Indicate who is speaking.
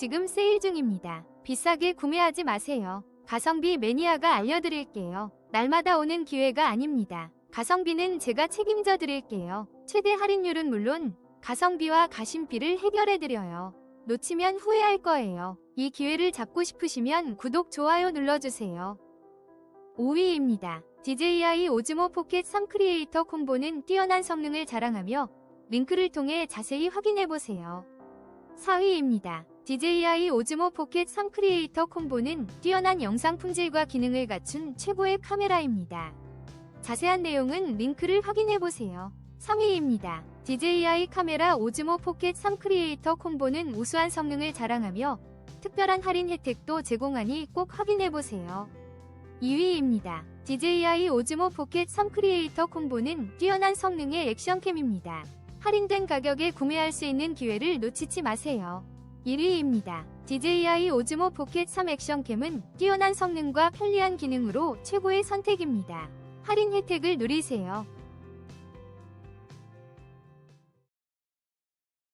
Speaker 1: 지금 세일 중입니다. 비싸게 구매하지 마세요. 가성비 매니아가 알려드릴게요. 날마다 오는 기회가 아닙니다. 가성비는 제가 책임져 드릴게요. 최대 할인율은 물론 가성비와 가심비를 해결해 드려요. 놓치면 후회할 거예요. 이 기회를 잡고 싶으시면 구독, 좋아요 눌러주세요. 5위입니다. DJI 오즈모 포켓 3 크리에이터 콤보는 뛰어난 성능을 자랑하며 링크를 통해 자세히 확인해보세요. 4위입니다. DJI 오즈모 포켓 3 크리에이터 콤보는 뛰어난 영상 품질과 기능을 갖춘 최고의 카메라입니다. 자세한 내용은 링크를 확인해보세요. 3위입니다. DJI 카메라 오즈모 포켓 3 크리에이터 콤보는 우수한 성능을 자랑하며 특별한 할인 혜택도 제공하니 꼭 확인해보세요. 2위입니다. DJI 오즈모 포켓 3 크리에이터 콤보는 뛰어난 성능의 액션캠입니다. 할인된 가격에 구매할 수 있는 기회를 놓치지 마세요. 1위입니다. DJI 오즈모 포켓 3 액션캠은 뛰어난 성능과 편리한 기능으로 최고의 선택입니다. 할인 혜택을 누리세요.